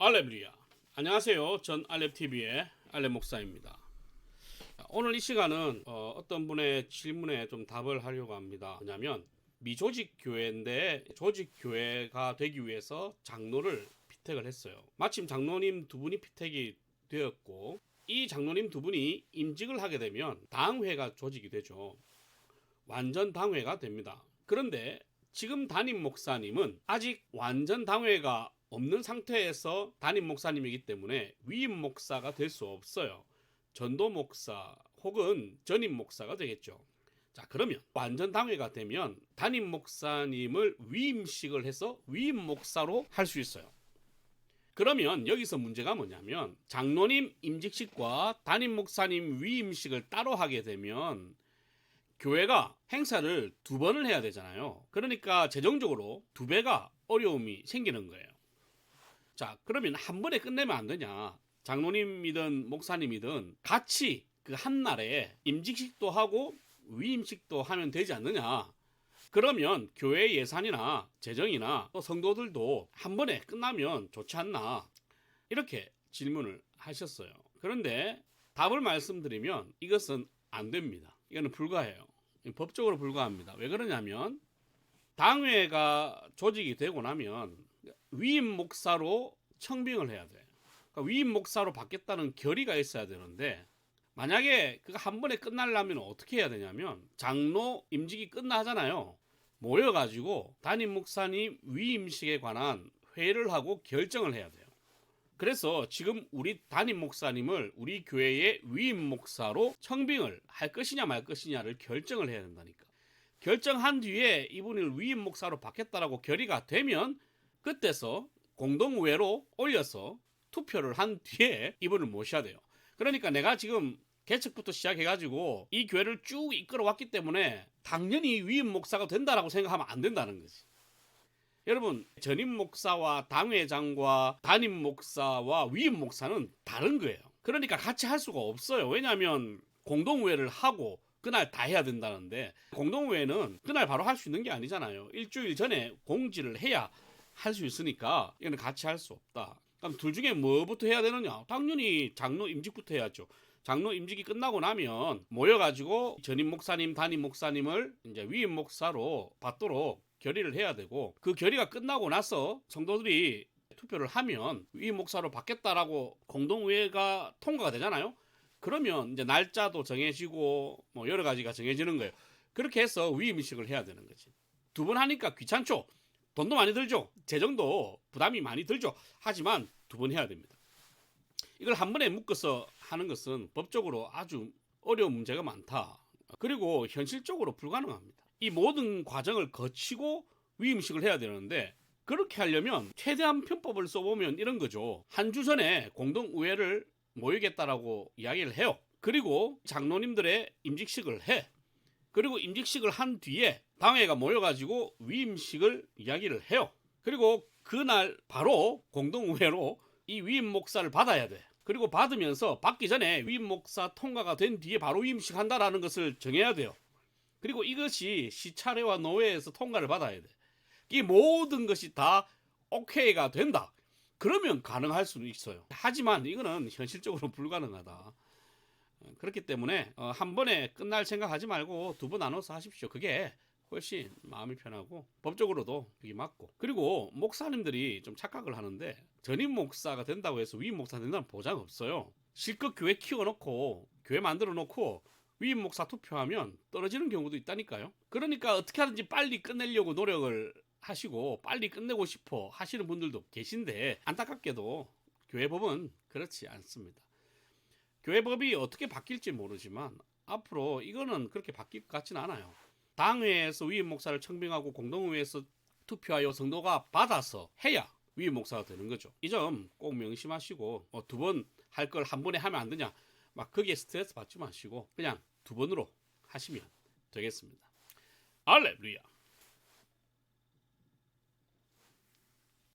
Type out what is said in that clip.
알렙리아. 안녕하세요. 전 알렙TV의 알렙 목사입니다. 오늘 이 시간은 어, 떤 분의 질문에 좀 답을 하려고 합니다. 뭐냐면 미조직 교회인데 조직 교회가 되기 위해서 장로를 피택을 했어요. 마침 장로님 두 분이 피택이 되었고 이 장로님 두 분이 임직을 하게 되면 당회가 조직이 되죠. 완전 당회가 됩니다. 그런데 지금 담임 목사님은 아직 완전 당회가 없는 상태에서 담임 목사님이기 때문에 위임 목사가 될 수 없어요. 전도 목사 혹은 전임 목사가 되겠죠. 자, 그러면 완전 당회가 되면 담임 목사님을 위임식을 해서 위임 목사로 할 수 있어요. 그러면 여기서 문제가 뭐냐면 장로님 임직식과 담임 목사님 위임식을 따로 하게 되면 교회가 행사를 두 번을 해야 되잖아요. 그러니까 재정적으로 두 배가 어려움이 생기는 거예요. 자, 그러면 한 번에 끝내면 안 되냐? 장로님이든 목사님이든 같이 그 한 날에 임직식도 하고 위임식도 하면 되지 않느냐? 그러면 교회 예산이나 재정이나 또 성도들도 한 번에 끝나면 좋지 않나? 이렇게 질문을 하셨어요. 그런데 답을 말씀드리면 이것은 안 됩니다. 이거는 불가해요. 법적으로 불가합니다. 왜 그러냐면 당회가 조직이 되고 나면 위임 목사로 청빙을 해야 돼. 그러니까 위임 목사로 받겠다는 결의가 있어야 되는데 만약에 그가 한 번에 끝나려면 어떻게 해야 되냐면 장로 임직이 끝나잖아요. 모여가지고 담임 목사님 위임식에 관한 회의를 하고 결정을 해야 돼요. 그래서 지금 우리 담임 목사님을 우리 교회의 위임 목사로 청빙을 할 것이냐 말 것이냐를 결정을 해야 된다니까. 결정한 뒤에 이분을 위임 목사로 받겠다라고 결의가 되면 그때서 공동의회로 올려서 투표를 한 뒤에 이분을 모셔야 돼요. 그러니까 내가 지금 개척부터 시작해가지고 이 교회를 쭉 이끌어 왔기 때문에 당연히 위임 목사가 된다라고 생각하면 안 된다는 거지. 여러분 전임 목사와 당회장과 담임 목사와 위임 목사는 다른 거예요. 그러니까 같이 할 수가 없어요. 왜냐하면 공동회를 하고 그날 다 해야 된다는데 공동회는 그날 바로 할 수 있는 게 아니잖아요. 일주일 전에 공지를 해야 할 수 있으니까 이거는 같이 할 수 없다. 그럼 둘 중에 뭐부터 해야 되느냐? 당연히 장로 임직부터 해야죠. 장로 임직이 끝나고 나면 모여가지고 전임 목사님, 담임 목사님을 이제 위임 목사로 받도록 결의를 해야 되고 그 결의가 끝나고 나서 성도들이 투표를 하면 위임 목사로 받겠다라고 공동의회가 통과가 되잖아요. 그러면 이제 날짜도 정해지고 뭐 여러 가지가 정해지는 거예요. 그렇게 해서 위임식을 해야 되는 거지. 두 번 하니까 귀찮죠. 돈도 많이 들죠. 재정도 부담이 많이 들죠. 하지만 두 번 해야 됩니다. 이걸 한 번에 묶어서 하는 것은 법적으로 아주 어려운 문제가 많다. 그리고 현실적으로 불가능합니다. 이 모든 과정을 거치고 위임식을 해야 되는데 그렇게 하려면 최대한 편법을 써보면 이런 거죠. 한 주 전에 공동의회를 모이겠다라고 이야기를 해요. 그리고 장로님들의 임직식을 해. 그리고 임직식을 한 뒤에 당회가 모여가지고 위임식을 이야기를 해요. 그리고 그날 바로 공동의회로 이 위임 목사를 받아야 돼. 그리고 받으면서 받기 전에 위임 목사 통과가 된 뒤에 바로 위임식 한다라는 것을 정해야 돼요. 그리고 이것이 시차례와 노회에서 통과를 받아야 돼. 이 모든 것이 다 오케이가 된다. 그러면 가능할 수는 있어요. 하지만 이거는 현실적으로 불가능하다. 그렇기 때문에 어, 한 번에 끝날 생각하지 말고 두 번 나눠서 하십시오. 그게 훨씬 마음이 편하고 법적으로도 그게 맞고 그리고 목사님들이 좀 착각을 하는데 전임 목사가 된다고 해서 위임 목사 된다는 보장 없어요. 실컷 교회 키워놓고 교회 만들어 놓고 위임 목사 투표하면 떨어지는 경우도 있다니까요. 그러니까 어떻게 하든지 빨리 끝내려고 노력을 하시고 빨리 끝내고 싶어 하시는 분들도 계신데 안타깝게도 교회 법은 그렇지 않습니다. 교회 법이 어떻게 바뀔지 모르지만 앞으로 이거는 그렇게 바뀔 것 같지는 않아요. 당회에서 위임 목사를 청빙하고 공동의회에서 투표하여 성도가 받아서 해야 위임 목사가 되는 거죠. 이 점 꼭 명심하시고 뭐 두번 할 걸 한 번에 하면 안 되냐 막 거기에 스트레스 받지 마시고 그냥 두 번으로 하시면 되겠습니다. 알렐루야.